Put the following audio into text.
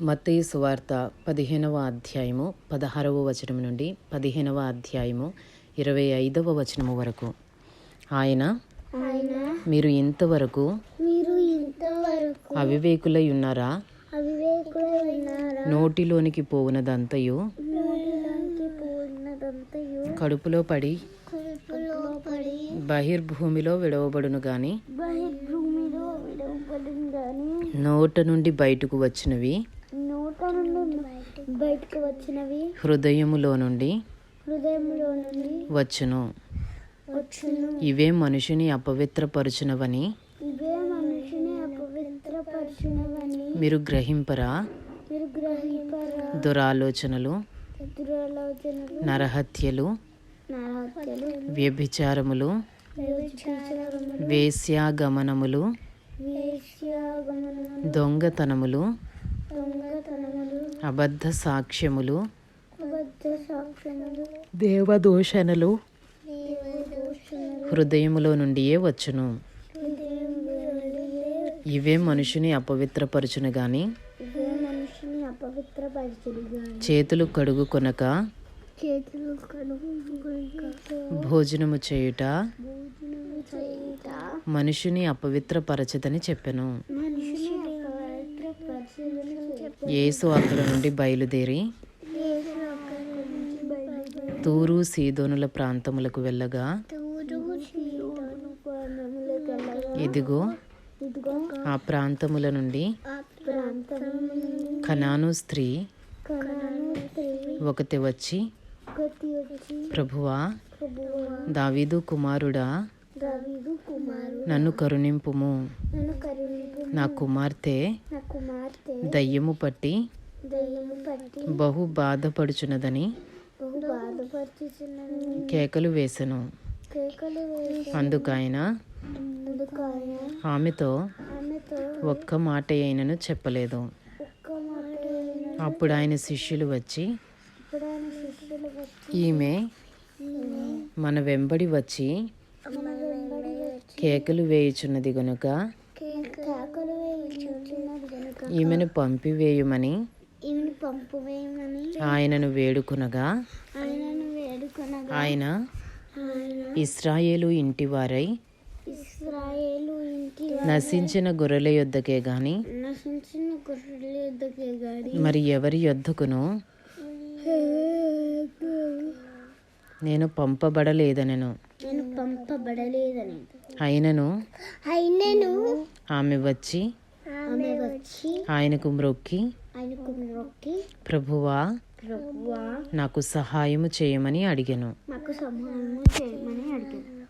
మత్తయి సువార్త పదిహేనవ అధ్యాయము పదహారవ వచనం నుండి పదిహేనవ అధ్యాయము ఇరవై ఐదవ వచనము వరకు. ఆయన మీరు ఇంతవరకు అవివేకులై ఉన్నారా? నోటిలోనికి పోవునదంతయు? కడుపులో పడి బహిర్భూమిలో విడవబడును గాని? నోట నుండి బయటకు వచ్చినవి? బయటకు వచ్చినవి. హృదయములో నుండి హృదయంలో నుండి వచ్చును. వచ్చును. ఇవే మనుషుని అపవిత్రపరుచునవని ఇవే మనిషిని అపవిత్రపరిచినవని మీరు గ్రహింపరా? మీరు గ్రహింపరా? దురాలోచనలు దురాలోచనలు నరహత్యలు నరహత్యలు వ్యభిచారములు వేశ్యాగమనములు దొంగతనములు అబద్ధ సాక్ష్యములు. దేవదూషణలు. హృదయములో నుండియే వచ్చును. ఇవే మనుషుని అపవిత్రపరచును గాని. చేతులు కడుగు కొనక. భోజనము చేయుట. మనుషుని అపవిత్రపరచదని చెప్పెను. యేసు అక్కడ నుండి బయలుదేరి తూరు సీదోనుల ప్రాంతములకు వెళ్ళగా ఇదిగో ఆ ప్రాంతముల నుండి కనాను స్త్రీ ఒకటి వచ్చి ప్రభువా దావీదు కుమారుడా నన్ను కరుణింపుము. నా కుమార్తె దయ్యము పట్టి బహు బాధపడుచున్నదని కేకలు వేసెను. అందుకైన ఆమెతో ఒక్క మాట అయినను చెప్పలేదు అప్పుడు ఆయన శిష్యులు వచ్చి ఈమె మన వెంబడి వచ్చి కేకలు వేయుచున్నది గనుక కేకలు వేయించున్నది కనుక ఈమెను పంపివేయుమని ఈమెను ఆయనను వేడుకొనగా ఆయనను వేడుకొనగా ఆయన ఇస్రాయేలు ఇంటివారై ఇస్రాయేలు ఇంటి నశించిన గొర్రెల యొద్దకే గాని నశించిన గొర్రెల యొద్దకే గాడి మరి ఎవరి యొద్దకును? నేను పంపబడలేదనెను. నేను పంపబడలేదని అయినను అయినను ఆమె వచ్చి ఆమె వచ్చి ఆయనకు మ్రొక్కి ఆయనకు ప్రభువా ప్రభువా నాకు సహాయము చేయమని అడిగాను. మాకు సహాయము చేయమని అడిగాను.